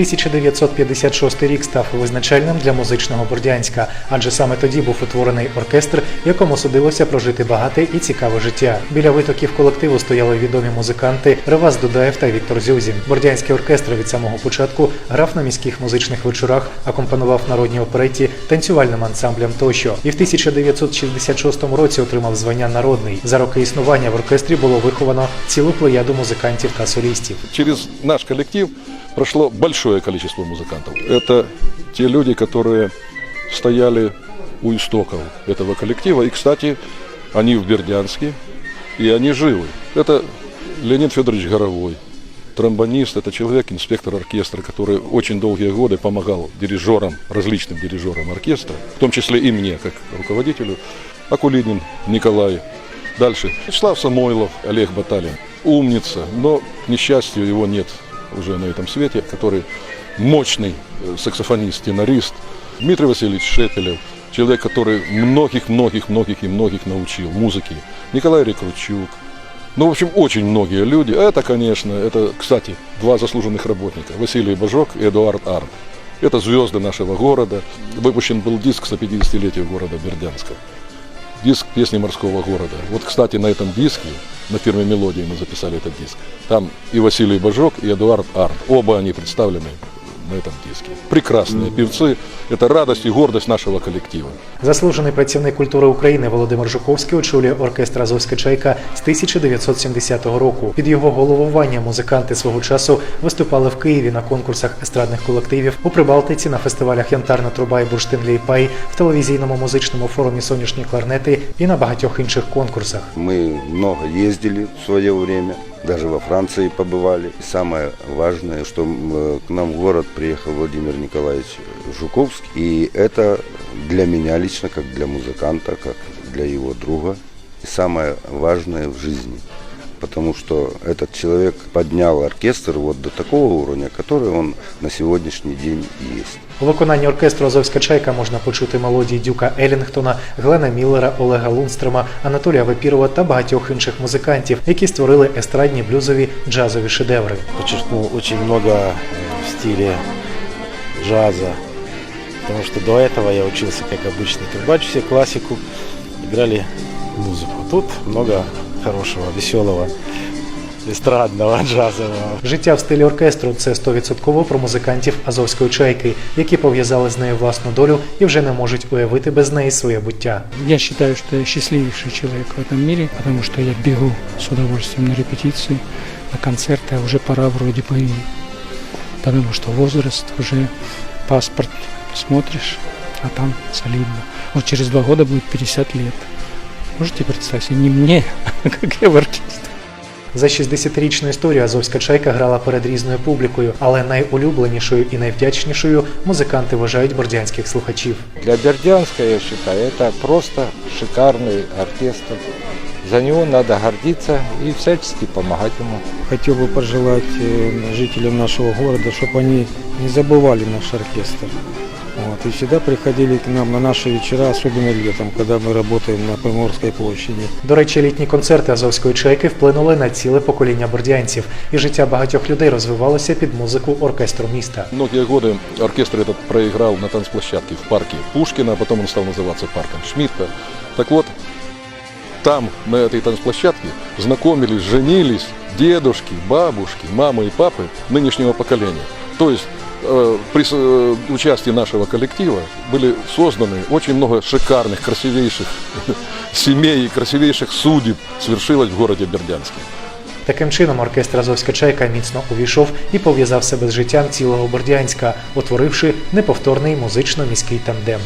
1956 рік став визначальним для музичного Бордянська, адже саме тоді був утворений оркестр, якому судилося прожити багате і цікаве життя. Біля витоків колективу стояли відомі музиканти Ревас Дудаєв та Віктор Зюзін. Бордянський оркестр від самого початку грав на міських музичних вечорах, акомпонував народній опереті, танцювальним ансамблям тощо. І в 1966 році отримав звання народний. За роки існування в оркестрі було виховано цілу плеяду музикантів та солістів. Через наш коллектив прошло большое количество музыкантов. Это те люди, которые стояли у истоков этого коллектива. И, кстати, они в Бердянске, и они живы. Это Леонид Федорович Горовой, тромбонист, это человек, инспектор оркестра, который очень долгие годы помогал дирижерам, различным дирижерам оркестра, в том числе и мне, как руководителю, Акулинин Николай. Дальше. Вячеслав Самойлов, Олег Баталин. Умница, но, к несчастью, его нет уже на этом свете, который мощный э, саксофонист, тенорист. Дмитрий Васильевич Шепелев, человек, который многих-многих-многих и многих научил музыке. Николай Рекручук. Ну, в общем, очень многие люди. Это, конечно, это, кстати, два заслуженных работника. Василий Бажок и Эдуард Арт. Это звезды нашего города. Выпущен был диск 150-летия города Бердянска. Диск песни морского города. Вот, кстати, на этом диске, на фирме «Мелодии» мы записали этот диск. Там и Василий Бажок, и Эдуард Арт. Оба они представлены на этом диске. Прекрасные певцы. Это радость и гордость нашего коллектива. Заслужений працівник культури України Володимир Жуковський очолює оркестр Азовська чайка з 1970 року. Під його головування музиканти свого часу виступали в Києві на конкурсах естрадних колективів у Прибалтиці на фестивалях Янтарна труба і бурштин Лейпай, в телевізійному музичному форумі Сонячні кларнети і на багатьох інших конкурсах. Мы много ездили в свое время, даже во Франции побывали. И самое важное, что м, э, к нам в город приехал Владимир Николаевич Жуковский. И это для меня лично, как для музыканта, как для его друга, и самое важное в жизни. Потому что этот человек поднял оркестр вот до такого уровня, который он на сегодняшний день есть. У виконанні оркестру Азовська чайка можна почути мелодії Дюка Елінгтона, Глена Міллера, Олега Лунстрема, Анатолія Вапірова та багатьох інших музикантів, які створили естрадні блюзові джазові шедеври. подчеркнул очень много э, в стиле джаза. Потому что до этого я учился как обычный трубач, все классику, играли музыку. Тут много хорошего, веселого, эстрадного, джазового. Життя в стилі оркестру це 100% про музикантів Азовської чайки, які пов'язали з нею власну долю і вже не можуть уявити без неї своє буття. Я считаю, что я счастливейший человек в этом мире, потому что я бегу с удовольствием на репетиции, на концерты, а уже пора вроде бы и потому что возраст, уже паспорт смотришь, а там солидно. Вот через два года будет 50 лет. Можете представить себе, не мне, а как я в оркестре. За 60-річну історію Азовська чайка грала перед різною публікою, але найулюбленішою і найвдячнішою музиканти вважають бордянських слухачів. Для Бердянска, я считаю, это просто шикарный оркестр. За него надо гордиться и всячески помогать ему. Хотел бы пожелать э, жителям нашего города, чтобы они не забывали наш оркестр. Вот, и всегда приходили к нам на наши вечера, особенно летом, когда мы работаем на Приморской площади. До речі, літні концерти Азовської чайки вплинули на ціле покоління бордянців, і життя багатьох людей розвивалося під музику оркестру міста. Многие годы оркестр этот проиграл на танцплощадке в парке Пушкина, а потом он стал называться парком Шмидта. Так вот, там, на этой танцплощадке, знакомились, женились дедушки, бабушки, мамы и папы нынешнего поколения. То есть э, при с- э, участии нашего коллектива были созданы очень много шикарных, красивейших семей и красивейших судеб свершилось в городе Бердянске. Таким чином, оркестр Азовська чайка міцно увійшов і пов'язав себе з життям цілого Бордянська, утворивши неповторний музично-міський тандем.